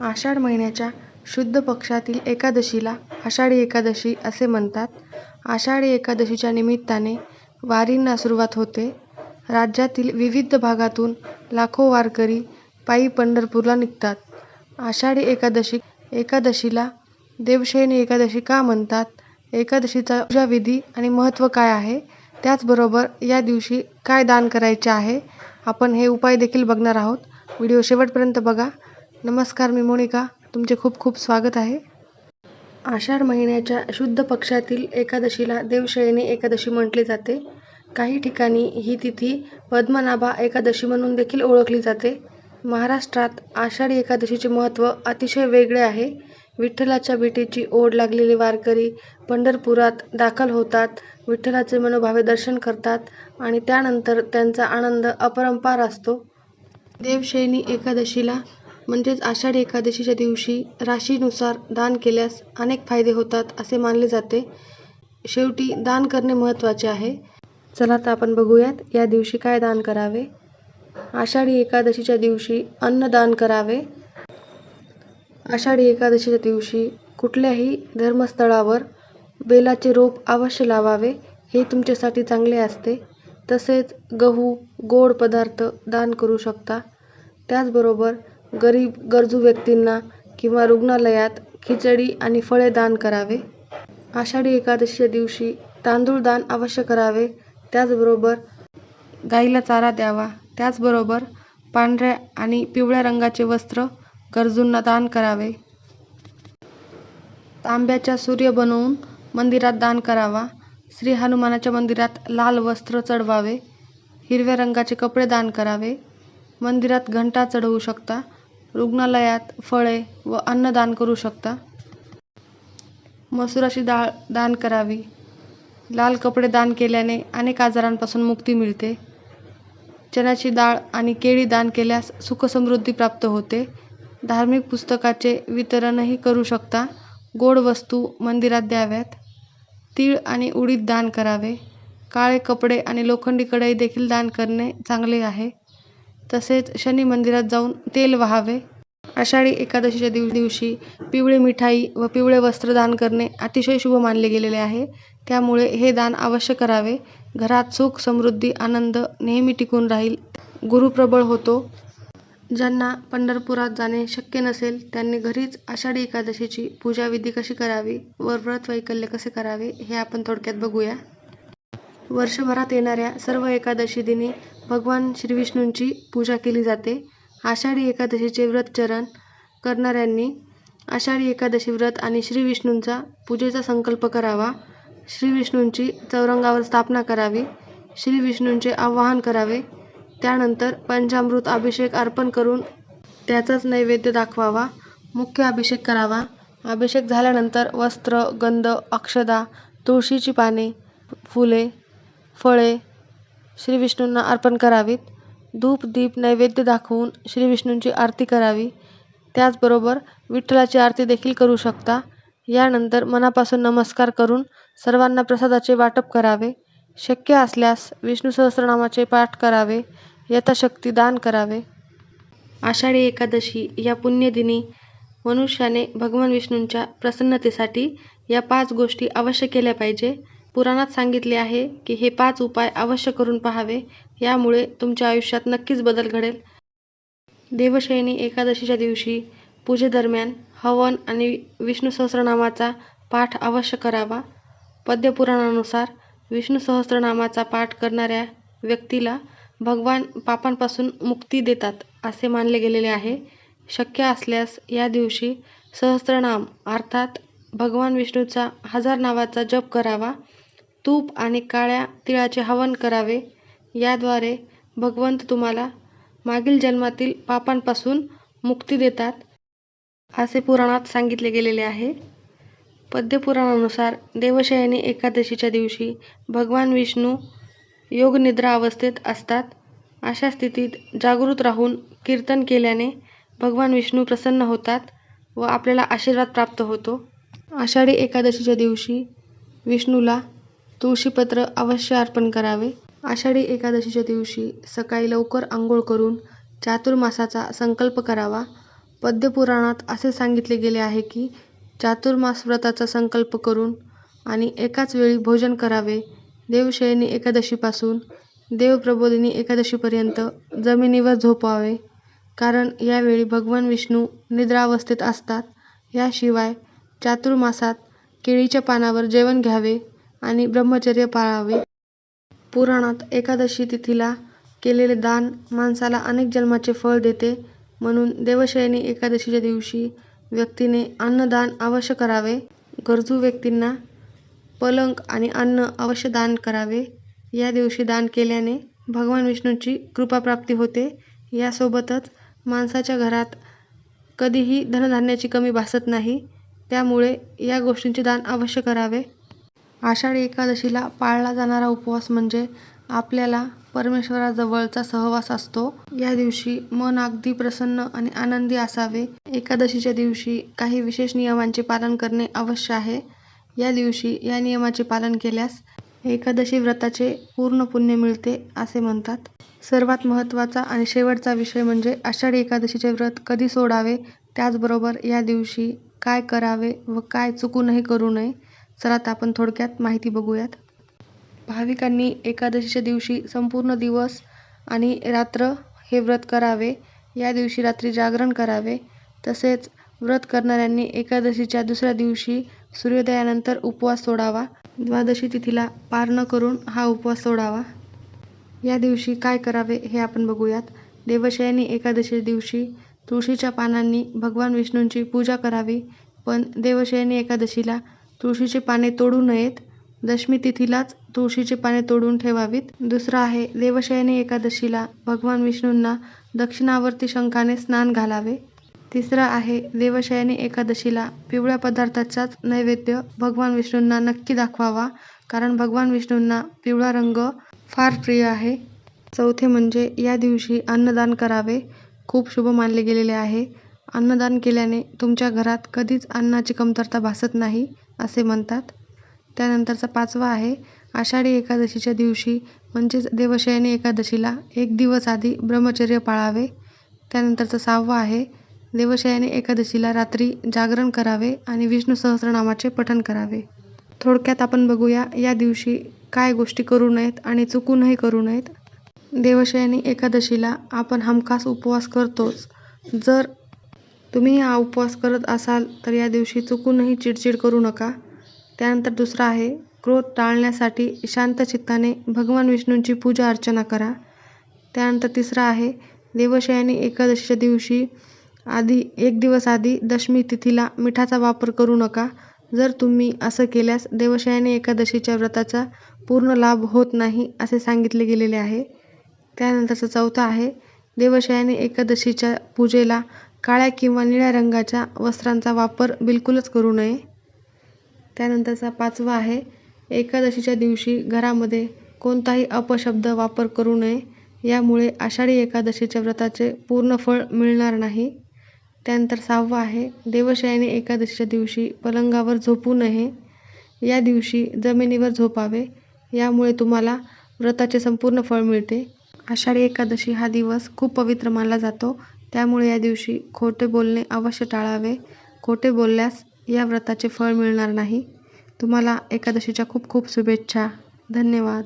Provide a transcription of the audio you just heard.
आषाढ महिन्याच्या शुद्ध पक्षातील एकादशीला आषाढी एकादशी असे म्हणतात. आषाढी एकादशीच्या निमित्ताने वारींना सुरुवात होते. राज्यातील विविध भागातून लाखो वारकरी पायी पंढरपूरला निघतात. आषाढी एकादशी एकादशीला देवशयनी एकादशी का म्हणतात? एकादशीचा पूजाविधी आणि महत्त्व काय आहे? त्याचबरोबर या दिवशी काय दान करायचे आहे? आपण हे उपाय देखील बघणार आहोत. व्हिडिओ शेवटपर्यंत बघा. नमस्कार मी मोनिका. तुमचे खूप खूप स्वागत आहे. आषाढ महिन्याच्या शुद्ध पक्षातील एकादशीला देवशयनी एकादशी म्हटले जाते. काही ठिकाणी ही तिथी पद्मनाभा एकादशी म्हणून देखील ओळखली जाते. महाराष्ट्रात आषाढी एकादशीचे महत्त्व अतिशय वेगळे आहे. विठ्ठलाच्या भेटीची ओढ लागलेले वारकरी पंढरपुरात दाखल होतात. विठ्ठलाचे मनोभावे दर्शन करतात आणि त्यानंतर त्यांचा आनंद अपरंपार असतो. देवशयनी एकादशीला म्हणजेच आषाढी एकादशीच्या दिवशी राशीनुसार दान केल्यास अनेक फायदे होतात असे मानले जाते. शेवटी दान करणे महत्त्वाचे आहे. चला आता आपण बघूयात या दिवशी काय दान करावे? आषाढी एकादशीच्या दिवशी अन्नदान करावे. आषाढी एकादशीच्या दिवशी कुठल्याही धर्मस्थळावर बेलाचे रोप अवश्य लावावे हे तुमच्यासाठी चांगले असते. तसेच गहू, गोड पदार्थ दान करू शकता. त्याचबरोबर गरीब गरजू व्यक्तींना किंवा रुग्णालयात खिचडी आणि फळे दान करावे. आषाढी एकादशीच्या दिवशी तांदूळ दान अवश्य करावे. त्याचबरोबर गाईला चारा द्यावा. त्याचबरोबर पांढऱ्या आणि पिवळ्या रंगाचे वस्त्र गरजूंना दान करावे. तांब्याचा सूर्य बनवून मंदिरात दान करावा. श्री हनुमानाच्या मंदिरात लाल वस्त्र चढवावे. हिरव्या रंगाचे कपडे दान करावे. मंदिरात घंटा चढवू शकता. रुग्णालयात फळे व अन्न दान करू शकता. मसुराची डाळ दान करावी. लाल कपडे दान केल्याने अनेक आजारांपासून मुक्ती मिळते. चण्याची डाळ आणि केळी दान केल्यास सुख-समृद्धी प्राप्त होते. धार्मिक पुस्तकाचे वितरणही करू शकता. गोड वस्तू मंदिरात द्याव्यात. तीळ आणि उडीद दान करावे. काळे कपडे आणि लोखंडी कढई देखील दान करणे चांगले आहे. तसेच शनी मंदिरात जाऊन तेल वाहावे. आषाढी एकादशीच्या दिवशी पिवळी मिठाई व पिवळे वस्त्र दान करणे अतिशय शुभ मानले गेलेले आहे. त्यामुळे हे दान अवश्य करावे. घरात सुख, समृद्धी, आनंद नेहमी टिकून राहील. गुरुप्रबळ होतो. ज्यांना पंढरपुरात जाणे शक्य नसेल त्यांनी घरीच आषाढी एकादशीची पूजाविधी कशी करावी व व्रत-वैकल्य कसे करावे हे आपण थोडक्यात बघूया. वर्षभरात येणाऱ्या सर्व एकादशी दिनी भगवान श्रीविष्णूंची पूजा केली जाते. आषाढी एकादशीचे व्रतचरण करणाऱ्यांनी आषाढी एकादशी व्रत आणि श्रीविष्णूंचा पूजेचा संकल्प करावा. श्रीविष्णूंची चौरंगावर स्थापना करावी. श्रीविष्णूंचे आवाहन करावे. त्यानंतर पंचामृत अभिषेक अर्पण करून त्याचाच नैवेद्य दाखवावा. मुख्य अभिषेक करावा. अभिषेक झाल्यानंतर वस्त्र, गंध, अक्षदा, तुळशीची पाने, फुले, फळे श्रीविष्णूंना अर्पण करावीत. धूप, दीप नैवेद्य दाखवून श्रीविष्णूंची आरती करावी. त्याचबरोबर विठ्ठलाची आरती देखील करू शकता. यानंतर मनापासून नमस्कार करून सर्वांना प्रसादाचे वाटप करावे. शक्य असल्यास विष्णू सहस्रनामाचे पाठ करावे. यथाशक्ती दान करावे. आषाढी एकादशी या पुण्यदिनी मनुष्याने भगवान विष्णूंच्या प्रसन्नतेसाठी या पाच गोष्टी अवश्य केल्या पाहिजे. पुराणात सांगितले आहे की हे पाच उपाय अवश्य करून पहावे यामुळे तुमच्या आयुष्यात नक्कीच बदल घडेल. देवशयनी एकादशीच्या दिवशी पूजेदरम्यान हवन आणि विष्णू सहस्रनामाचा पाठ अवश्य करावा. पद्यपुराणानुसार विष्णू सहस्रनामाचा पाठ करणाऱ्या व्यक्तीला भगवान पापांपासून मुक्ती देतात असे मानले गेलेले आहे. शक्य असल्यास या दिवशी सहस्रनाम अर्थात भगवान विष्णूचा हजार नावाचा जप करावा. तूप आणि काळ्या तिळाचे हवन करावे. याद्वारे भगवंत तुम्हाला मागील जन्मातील पापांपासून मुक्ती देतात असे पुराणात सांगितले गेलेले आहे. पद्यपुराणानुसार देवशयनी एकादशीच्या दिवशी भगवान विष्णू योगनिद्रा अवस्थेत असतात. अशा स्थितीत जागृत राहून कीर्तन केल्याने भगवान विष्णू प्रसन्न होतात व आपल्याला आशीर्वाद प्राप्त होतो. आषाढी एकादशीच्या दिवशी विष्णूला तुळशीपत्र अवश्य अर्पण करावे. आषाढी एकादशीच्या दिवशी सकाळी लवकर आंघोळ करून चातुर्मासाचा संकल्प करावा. पद्यपुराणात असे सांगितले गेले आहे की चातुर्मास व्रताचा संकल्प करून आणि एकाच वेळी भोजन करावे. देवशयनी एकादशीपासून देवप्रबोधिनी एकादशीपर्यंत जमिनीवर झोपावे, कारण यावेळी भगवान विष्णू निद्रावस्थेत असतात. याशिवाय चातुर्मासात केळीच्या पानावर जेवण घ्यावे आणि ब्रह्मचर्य पाळावे. पुराणात एकादशी तिथीला केलेले दान माणसाला अनेक जन्मांचे फळ देते. म्हणून देवशयनी एकादशीच्या दिवशी व्यक्तीने अन्नदान अवश्य करावे. गरजू व्यक्तींना पलंग आणि अन्न अवश्य दान करावे. या दिवशी दान केल्याने भगवान विष्णूंची कृपाप्राप्ती होते. यासोबतच माणसाच्या घरात कधीही धनधान्याची कमी भासत नाही. त्यामुळे या गोष्टींचे दान अवश्य करावे. आषाढी एकादशीला पाळला जाणारा उपवास म्हणजे आपल्याला परमेश्वराजवळचा सहवास असतो. या दिवशी मन अगदी प्रसन्न आणि आनंदी असावे. एकादशीच्या दिवशी काही विशेष नियमांचे पालन करणे अवश्य आहे. या दिवशी या नियमाचे पालन केल्यास एकादशी व्रताचे पूर्ण पुण्य मिळते असे म्हणतात. सर्वात महत्त्वाचा आणि शेवटचा विषय म्हणजे आषाढी एकादशीचे व्रत कधी सोडावे, त्याचबरोबर या दिवशी काय करावे व काय चुकूनही करू नये. चला आता आपण थोडक्यात माहिती बघूयात. भाविकांनी एकादशीच्या दिवशी संपूर्ण दिवस आणि रात्र हे व्रत करावे. या दिवशी रात्री जागरण करावे. तसेच व्रत करणाऱ्यांनी एकादशीच्या दुसऱ्या दिवशी सूर्योदयानंतर उपवास सोडावा. द्वादशी तिथीला पार न करून हा उपवास सोडावा. या दिवशी काय करावे हे आपण बघूयात. देवशयनी एकादशीच्या दिवशी तुळशीच्या पानांनी भगवान विष्णूंची पूजा करावी. पण देवशयनी एकादशीला तुळशीची पाने तोडू नयेत. दशमी तिथीलाच तुळशीची पाने तोडून ठेवावीत. दुसरं आहे देवशयनी एकादशीला भगवान विष्णूंना दक्षिणावर्ती शंखाने स्नान घालावे. तिसरं आहे देवशयनी एकादशीला पिवळ्या पदार्थाचाच नैवेद्य भगवान विष्णूंना नक्की दाखवावा, कारण भगवान विष्णूंना पिवळा रंग फार प्रिय आहे. चौथे म्हणजे या दिवशी अन्नदान करावे. खूप शुभ मानले गेलेले आहे. अन्नदान केल्याने तुमच्या घरात कधीच अन्नाची कमतरता भासत नाही असे म्हणतात. त्यानंतरचा पाचवा आहे आषाढी एकादशीच्या दिवशी म्हणजेच देवशयनी एकादशीला एक दिवस आधी ब्रह्मचर्य पाळावे. त्यानंतरचा सहावा आहे देवशयनी एकादशीला रात्री जागरण करावे आणि विष्णू सहस्रनामाचे पठण करावे. थोडक्यात आपण बघूया या दिवशी काय गोष्टी करू नयेत आणि चुकूनही करू नयेत. देवशयनी एकादशीला आपण हमखास उपवास करतोच. जर तुम्ही हा उपवास करत असाल तर या दिवशी चुकूनही चिडचिड करू नका. त्यानंतर दुसरं आहे क्रोध टाळण्यासाठी शांत चित्ताने भगवान विष्णूंची पूजा अर्चना करा. त्यानंतर तिसरं आहे देवशयानी एकादशीच्या दिवशी आधी एक दिवस आधी दशमी तिथीला मिठाचा वापर करू नका. जर तुम्ही असं केल्यास देवशयानी एकादशीच्या व्रताचा पूर्ण लाभ होत नाही असे सांगितले गेलेले आहे. त्यानंतरचा चौथा आहे देवशयानी एकादशीच्या पूजेला काळ्या किंवा निळ्या रंगाच्या वस्त्रांचा वापर बिलकुलच करू नये. त्यानंतरचा पाचवा आहे एकादशीच्या दिवशी घरामध्ये कोणताही अपशब्द वापर करू नये. यामुळे आषाढी एकादशीच्या व्रताचे पूर्ण फळ मिळणार नाही. त्यानंतर सहावं आहे देवशयानी एकादशीच्या दिवशी पलंगावर झोपू नये. या दिवशी जमिनीवर झोपावे. यामुळे तुम्हाला व्रताचे संपूर्ण फळ मिळते. आषाढी एकादशी हा दिवस खूप पवित्र मानला जातो. त्यामुळे या दिवशी खोटे बोलणे अवश्य टाळावे. खोटे बोलल्यास या व्रताचे फळ मिळणार नाही. तुम्हाला एकादशीच्या खूप खूप शुभेच्छा. धन्यवाद.